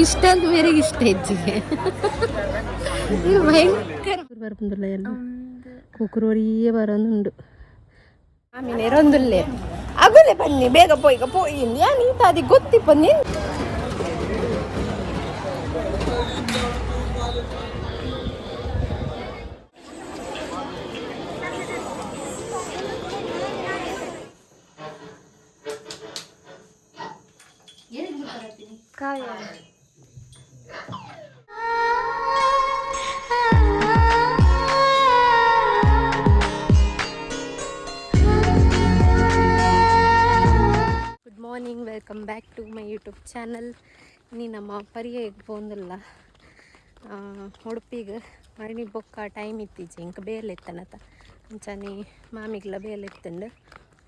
ಇಷ್ಟ ಅಂತ ಮೇರೆಗೆ ಇಷ್ಟ ಹೆಚ್ಚಿಗೆ ಇದು ಭಯಂಕರ ಬರ್ಬಂದಿಲ್ಲ ಎಲ್ಲ ಕುಕ್ಕುರೋರಿಯೇ ಬರೋನುಂಡು ಆಮೇಲೆ ಎರೊಂದುಲ್ಲೆ ಅಗುಲೆ ಬನ್ನಿ ಬೇಗ ಪೋಯ್ಗ ಪೋಯಿ ನೀತ ಅದಿ ಗೊತ್ತಿ ಬನ್ನಿ good welcome back to my YouTube channel ನೀ ನಮ್ಮ ಪರಿಯ ಬಂದಿಲ್ಲ ಉಡುಪಿಗೆ ಮರಣಿ ಬೊಕ್ಕ ಟೈಮ್ ಇತ್ತೀಚೆ ಇಂಕ ಬೇಲೆತ್ತನತ. ಅಂಚಾನೆ ಮಾಮಿಗ್ಲ ಬೇಲೆ ಇತ್ತಂಡು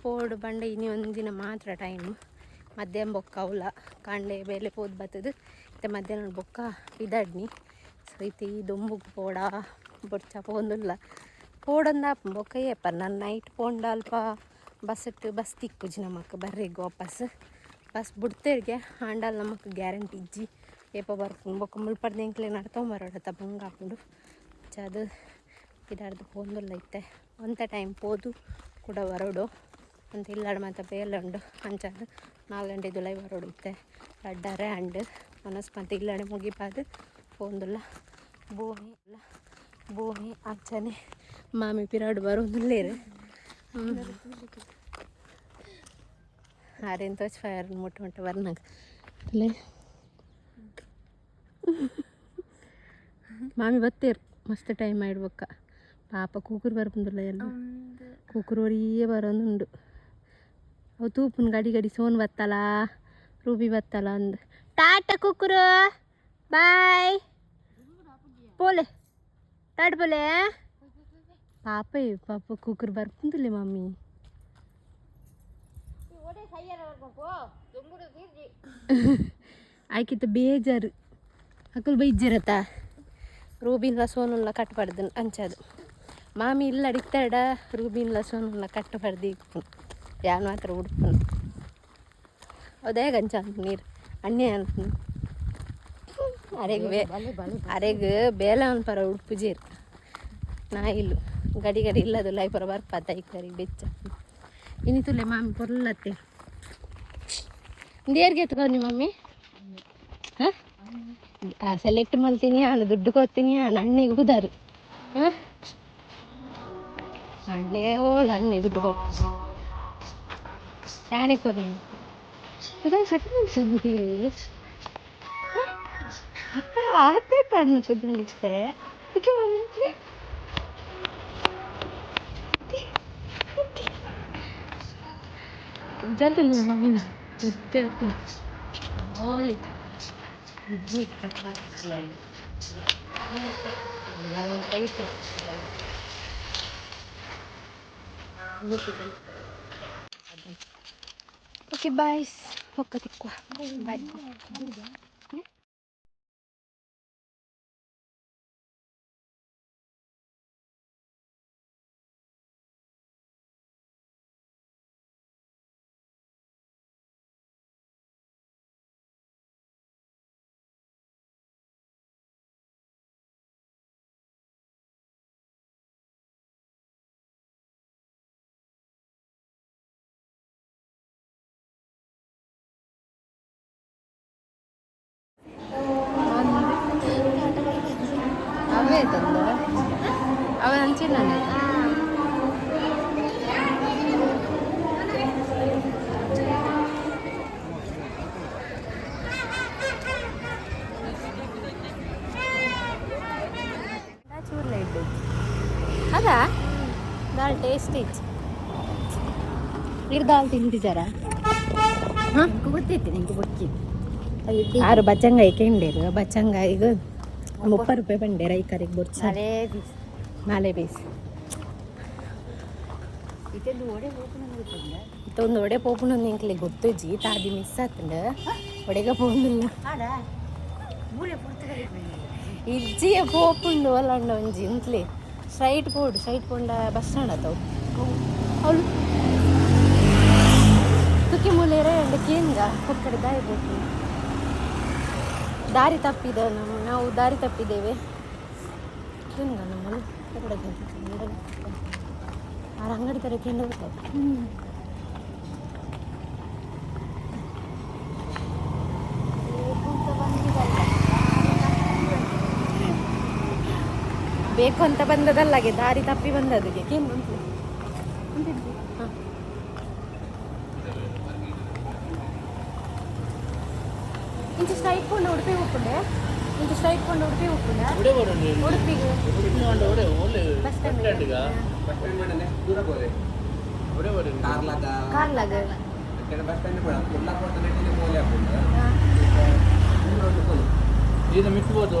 ಪೋಡು ಬಂಡ ಇನಿ ಒಂದಿನ ಮಾತ್ರ ಟೈಮ್ ಮಧ್ಯಾಹ್ನ ಬೊಕ್ಕ ಅವಲ ಕಾಂಡೆ ಬೇಲೆ ಪೋದ್ ಬತ್ತದು. ಮತ್ತು ಮಧ್ಯಾಹ್ನ ಬೊಕ್ಕ ಇದಾಡ್ನಿ. ಸೊ ಐತಿ ದೊಂಬುಗ್ ಪೋಡ ಬೊಡ್ಚ ಪೋಂದಿಲ್ಲ. ಪೋಡಂದ ಬೊಕ್ಕ ಏಪ ನನ್ನ ನೈಟ್ ಪೋಂಡ ಅಲ್ಪ ಬಸ್ ಇಟ್ಟು ಬಸ್ ತಿಕ್ಕುಜಿ ನಮಕ್ ಬರ್ರಿಗೆ ವಾಪಸ್. ಬಸ್ ಬಿಡ್ತೇರಿಗೆ ಆಂಡಲ್ ನಮಗೆ ಗ್ಯಾರಂಟಿ ಇಜ್ಜಿ. ಏಪ ಬರ್ಕೊಂಡು ಬೊಕ್ಕ ಮುಳ್ಪಡ್ದು ಎಂಕ್ಲೆ ನಡ್ಕೊಂಬರೋಡತ್ತ ಬಂಗ ಹಾಕೊಂಡು ಅದು ಇದಾರ್ದು ಪೋಂದುಲ್ಲ ಐತೆ. ಒಂತ ಟೈಮ್ ಪೋದು ಕೂಡ ಬರೋಡು ಅಂತ ಇಲ್ಲಾಡ ಮತ್ತೆ ಬೇಲ್ ಉಂಡು ಅಂಚಾದ ನಾಲ್ಕು ಗಂಟೆ ದುಲೈ ಬರೋಡು ಐತೆ. ಅಡ್ಡಾರೆ ಅಂಡು ಮನಸ್ ಮತ್ತೆ ಇಲ್ಲಾಡೆ ಮುಗಿಪಾದು ಪೋಂದುಲ್ಲ ಭೂಮಿ ಇಲ್ಲ. ಭೂಮಿ ಆಚನೆ ಮಾಮಿ ಪಿರಾಡು ಬರೋದಿಲ್ಲೇರು. ಆರೇನು ತೋಚ್ ಫೈರ್ ಮುಟ್ಟ ಮುಟ್ಟ ಬರ್ನಾಗ. ಅಲ್ಲೇ. ಮಾಮಿ ಬತ್ತೇರು ಮಸ್ತ್ ಟೈಮ್ ಆಡ್ಬೇಕ ಪಾಪ ಕೂಕುರು ಬರ್ಬಂದಿಲ್ಲ ಎಲ್ಲ ಕೂಕುರೋರಿಯೇ ಬರೋನುಂಡು ಅವು ತೂಪುನ್ ಗಡಿ ಗಡಿ ಸೋನ್ ಬತ್ತಲ್ಲ ರೂಬಿ ಬತ್ತಲ್ಲ ಅಂದ. ಟಾಟ ಕೂಕುರು ಬಾಯ್. ಪೋಲೆ. ಟಾಟ್ ಬೋಲೆ ಪಾಪ ಪಾಪ ಕೂಕುರು ಬರ್ಬಂದಿಲ್ಲ ಮಮ್ಮಿ ಆಯ್ಕಿತ್ತು ಬೇಜಾರು. ಅಕ್ಕಲ್ ಬೈಜ್ಜಿರತ್ತ? ರೂಬಿನ್ಲ ಸೋನುಲ್ಲ ಕಟ್ಟಬಾರ್ದು ಅಂಚದು. ಮಾಮಿ ಇಲ್ಲ ಅಡಿಕ್ತಾಡ ರೂಬಿನ್ಲ ಸೋನುಲ್ಲ ಕಟ್ಟಬಾರ್ದು ಇಪ್ಪು ಯಾನು ಮಾತ್ರ ಉಡುಪು ಅದೇ ಗಂಚ ಅಂತ ನೀರು. ಅಣ್ಣೆ ಅಂತ ಅರೆಗ್ ಅರೆಗ ಅರೆಗ್ ಬೇಲ ಅನ್ಪರ ಪರ ಉಡ್ಪುಜೀರ್ ನಾ ಇಲ್ಲು. ಗಡಿ ಗಡಿ ಇಲ್ಲದು ಲೈಪರ ಬರ್ಪಾತ ಇಕ್ಕರಿ ಬೆಚ್ಚ. ಇನ್ನಿತುಲೆ ಮಾಮಿ ಪೊರ್ಲತ್ತೆ ದೇರ್ಗೆ ನಿಮ್ಮ ಮಮ್ಮಿ. ಹಾಂ? ಸೆಲೆಕ್ಟ್ ಮಾಡ್ತೀನಿ ನಾನು ದುಡ್ಡು ಕೊಡ್ತೀನಿ ನಾನು ಅಣ್ಣಿಗೆ ಉದಾರು. ಹಾಂ? ಅಣ್ಣೆ ಹೋದ ಅಣ್ಣೆ ದುಡ್ಡು ಕೊಡು. ಯಾರಿಗೆ ಕೊಡಿ ಸುದ್ದಿ ಅಕ್ಕ ಆತೆ ಕಣ್ಣು ಸುದ್ದಿಸ್ತೆ ಜಲ್ದಿ ಮಮ್ಮಿನ? Olha. Dica bem, leve. Não tem Pagkibais, huwag ka tikwa. Bye. ಇತ್ತು. ನೀರು ದಾಲ್ ತಿಂದಿದ್ದಾರ? ಹಾಂ? ಗೊತ್ತೈತಿ ನಿಂಗೆ ಗೊತ್ತಿ ಆರು ಬಚ್ಚಂಗಾಯಿ ಬಚ್ಚಂಗ ಬಚ್ಚಂಗಾಯಿಗೆ ಮುಪ್ಪ ರೂಪಾಯಿ ಬಂಡೆ ರೈಕರಿಗೆ ಬೊರ್ಚ. ಅದೇ ನಾಳೆ ಬೇಸ್. ಇದೆಲ್ಲ ಓಡೆ ಹೋಗ್ಕೊಂಡು ಇತ್ತೊಂದು ಒಡೆ ಪೋಪುಣ ನಿಂಕ್ಲಿ ಗೊತ್ತು ಜಿ ತಾದಿ ಮಿಸ್ ಆತಂಡ. ಒಡೆಗ ಪುರ್ತಗಲಿ ಇಜ್ಜಿಯ ಹೋಗ್ಕೊಂಡು ಅಲ್ಲಂಡ ಒಂಜಿ ಇಂತ್ಲೆ ಸ್ಟ್ರೈಟ್ ಬೋರ್ಡ್ ಸೈಟ್ ಕೊಂಡ ಬಸ್ ಸ್ಟ್ಯಾಂಡ್ ಆತವು ಅವಳು ತುಕಿ ಮೂಲೆರ ಎಂಡ ಕೇಂದ್ರ ಕಡೆ ದಾರಿ ದಾರಿ ತಪ್ಪಿದೆ ನಮ್ಮ, ನಾವು ದಾರಿ ತಪ್ಪಿದ್ದೇವೆ. ಕೇಂದ್ರ ನಮ್ಮನ್ನು ಎರಡಕ್ಕೆ ಅಂಗಡಿ ಅಂಗಡಿ ಕೇಂದ್ರ ಹೋಗ್ತದೆ ಬೇಕು ಅಂತ ಬಂದದಲ್ಲಾಗೆ ದಾರಿ ತಪ್ಪಿ ಬಂದದ್ದು ಏಕೆಂದು ಉಂಟು ಇಂಚು ಸ್ಟೈಕೊಂಡು ಉಡುಪಿ ಉಪ್ಪುಂಡೆ. ಉಡುಪಿ ಉಪ್ಪುಂಡೆ. ಉಡುಪಿಗೆ ಕಾರ್ಲಾಗ. ಬಸ್ ಸ್ಟ್ಯಾಂಡ್ ಕೂಡ ಕುಲ್ಲಾಪೋರ್ಟ್ ನೆಟ್ಟಿಗೆ ಮೋಲೆ ಇದು ಮಿಕ್ಬೋದು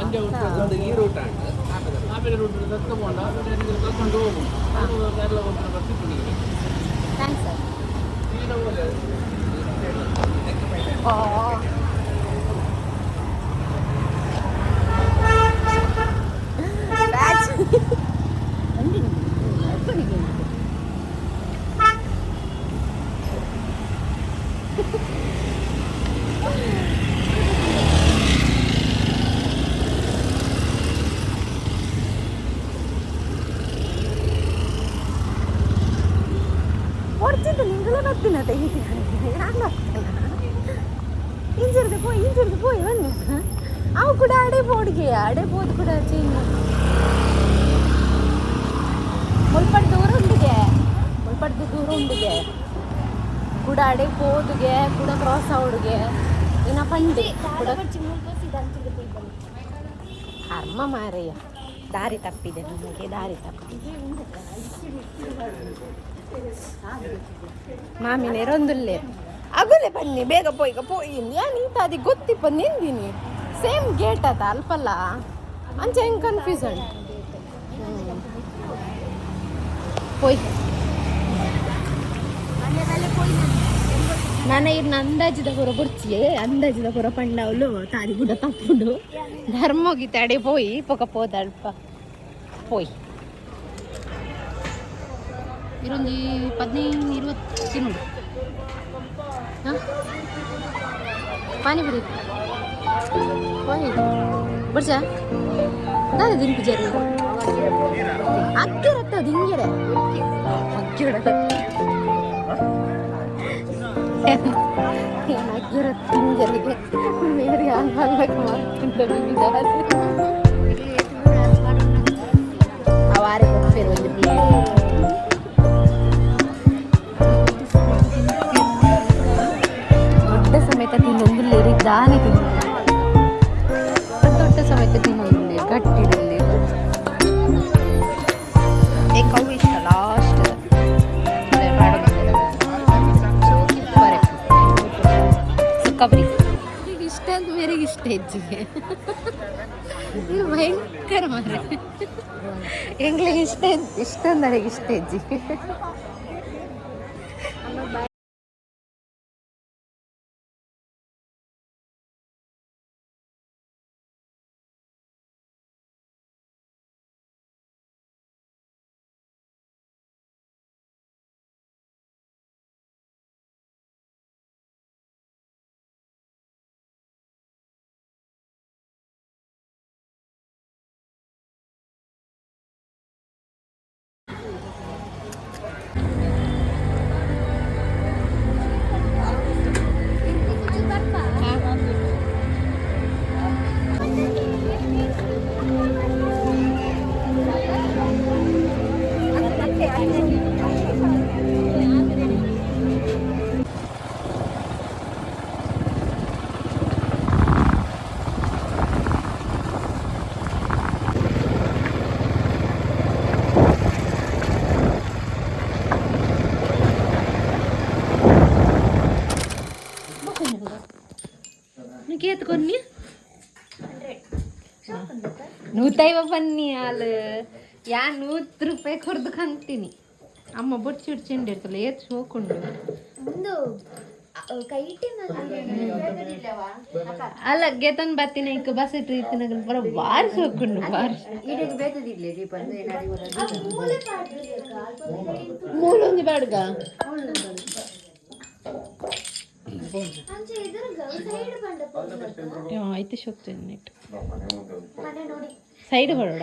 ಉಲ್ಟ ರೂಟ್ ಅಂಜೆ ಉಂಟು ಒಂದು ಈ ರೂಟ್ ಉಂಟು ಆಮೇಲೆ ಆಮೇಲೆ ರೂಟ್ ಕರ್ಕೊಂಡು ಆಮೇಲೆ ನೀವು ಕರ್ಕೊಂಡು ಹೋಗು ಅದು ಕೇರಳ ಹೋಗ್ತಾರೆ ಬರ್ತಿತ್ತು ನಿಮಗೆ ಥ್ಯಾಂಕ್ಸ್ ಬೋಡ್ಗೆ ಅಡೆ ಬೋದು ಕೂಡ ಚೇಂಜ್ ಮುಲ್ಪಡ್ ದೂರ ಉಂಡಿಗೆ ಮುಲ್ಪಡ್ದು ದೂರ ಉಂಡಿಗೆ ಕೂಡ ಅಡೆ ಪೋದುಗೆ ಕೂಡ ಕ್ರಾಸ್ ಅವಡ್ಗೆ ಇನ್ನ ಪಂಡಿ ಕೂಡ ಅಮ್ಮ ಮಾರಯ್ಯ. ದಾರಿ ತಪ್ಪಿದೆ ನಮಗೆ ದಾರಿ ತಪ್ಪಿದೆ. ಮಾಮಿನೇ ರೊಂದುಲ್ಲೆ. ಅಗುಲೆ ಬನ್ನಿ ಬೇಗ ಪೋಯ್ಗ ಪೋಯಿಂది ನೀತ ಅದು ಗೊತ್ತಿಪ್ಪ ನಿಂದಿನಿ. ಸೇಮ್ ಗೇಟ್ ಅದ ಅಲ್ಪಲ್ಲ ಅಂಚ ಹೆಂಗ್ ಕನ್ಫ್ಯೂಸನ್ ಪೋಯ್ ನನ್ನ ಇನ್ನು ಅಂದಾಜಿದ ಪುರ ಬುಡ್ಚಿಯೇ ಅಂದಾಜಿದ ಪುರ ಪಂಡವಲು ತಾರಿ ಕೂಡ ತಪ್ಪುಡು ಧರ್ಮೋಗಿ ತಡೆ ಪೋಯಿ ಪೊಕ ಪೋದ ಅಲ್ಪ ಪೋಯ್ ಇರೊಂದು ಹದಿನೈದು ಇರುವತ್ತು ತಿನ್ನುಡು ಹಾಂ പാനിപൂരി പോയി പിടിച്ചാ അതാണ് തിരിപ്പിച്ചായിരുന്നു അക്കരട്ടോ തിങ്കരെ അക്കരത്തിങ്കരക്ക് വേറെ ആൾക്കാരിലൊക്കെ മാറ്റുന്നുണ്ട് വിചാരിച്ചു ಸುಕ್ಕಬರಿ ಇಷ್ಟ ಅಂತ ಮೇರೆಗೆ ಇಷ್ಟ ಹೆಚ್ಚಿಗೆ ಇದು ಭಯಂಕರ ಮರ ಎಂಗ್ಳಿಗೆ ಇಷ್ಟ ಇಷ್ಟ ಅಂದರೆ ಇಷ್ಟ ఇంకే ఎత్తుకొని ನೂತೈವ ಬನ್ನಿ ಅಲ್ಲಿ ಯಾ ನೂತ್ ರೂಪಾಯಿ ಕೊಡ್ದು ಕಂತೀನಿ ಅಮ್ಮ ಬೊಟ್ಟು ಚುಡ್ಚಿಂಡಿರ್ತಲ್ಲ ಎತ್ ಹೋಕೊಂಡು ಅಲ್ಲ ಗೆತನ್ ಬತ್ತಿನ ಈಗ ಬಸ್ ಇಟ್ಟು ಇತ್ತಿನಾಗ ಬರ ಬಾರಿಸಿ ಹೋಗ್ಕೊಂಡು ಬಾರಿಸಿ. ಮೂಲೊಂದು ಬೇಡಗ ಆಯ್ತು ಹೋಗ್ತೇನೆ ನೆಟ್ ಸೈಡ್ ಹೊರಡ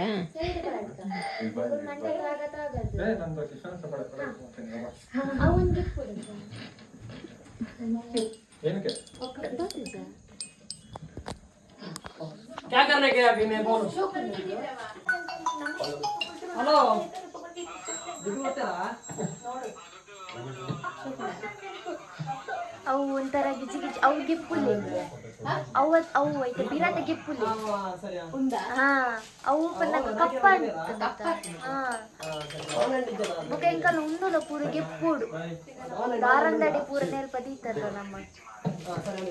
क्या करने गए अभी मैं बोलो हेलो ದುಡ್ಡು ಕೊಡ್ತೀರಾ ಅವು ಒಂಥರ ಗಿಜಿ ಗಿಜಿ ಅವು ಗಿಪ್ಪುಲ್ಲಿ ಅವು ಅವು ಐತೆ ಬಿರಾತ ಗಿಪ್ಪುಲ್ಲಿ ಹಾ, ಸರಿ ಹಾ ಅವು ಪನ್ನಗ ಕಪ್ಪ ಹಾ. ಬುಕ ಎಂಕಲ್ ಉಂದುಲ ಪೂರ ಗೆಪ್ಪುಡು. ದಾರಂದಡಿ ಪೂರ ನೆಲ್ಪ ದೀತಾರ ನಮ್ಮ ಸರಿ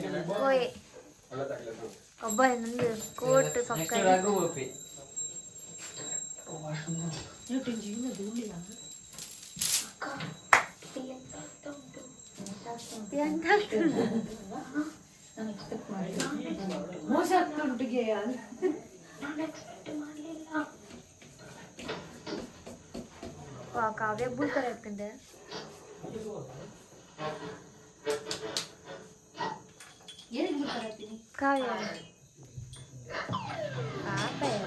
ಅಲ್ಲ ಕೋಯೆ. ಕೊಬ್ಬರಿ ನಂದು ಕೋಟ್ ಸೊಕ್ಕ ಎಂತ ವಾ ಕಾವ್ಯ ಬೂತರ ಇರ್ತಂದೆ ಕಾವ್ಯ ಕಾವ್ಯ.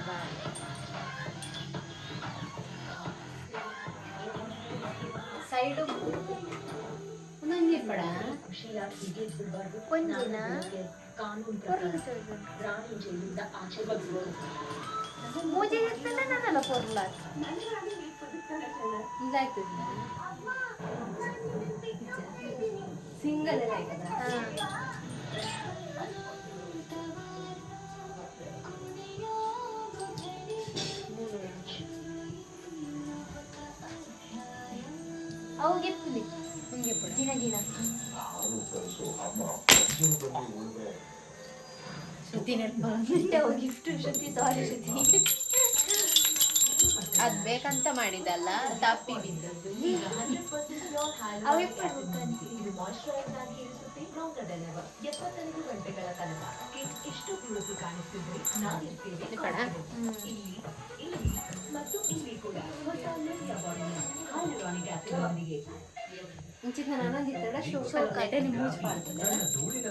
ಬಾ ಸೈಡು. ಒಂದೊಂದು ಪಡ ಒಂದಿನ ಮೂಜಿ ಇರ್ತಲ್ಲ ನನ್ನಲ್ಲ ಪೊರ್ಲ ಇದಾಯ್ತು ಸಿಂಗಲ್ ಎಲ್ಲ ಆಯ್ತದ ದಿನ ಶ್ರುತಿ ಗಿಫ್ಟ್ ಶ್ರುತಿ ಸಾರಿ ಅದ್. ಬೇಕಂತ ಮಾಡಿದಲ್ಲ ತಪ್ಪಿ ಬಿದ್ದದ್ದು ಗಂಟೆಗಳ ಎಷ್ಟು ಇಲ್ಲಿ ಇಲ್ಲಿ ಮತ್ತು ಇಲ್ಲಿ ಕೂಡ ಹೊಸ ಅವಾರ್ಡಿನ ಹಾಲು ರಾಣಿಗೆ ಮುಂಚಿನ ನಾನಂದಿತ್ತಲ್ಲ ಶೋಕ ಕಡೆ ಮೂಜ್ ಧೂಳಿನ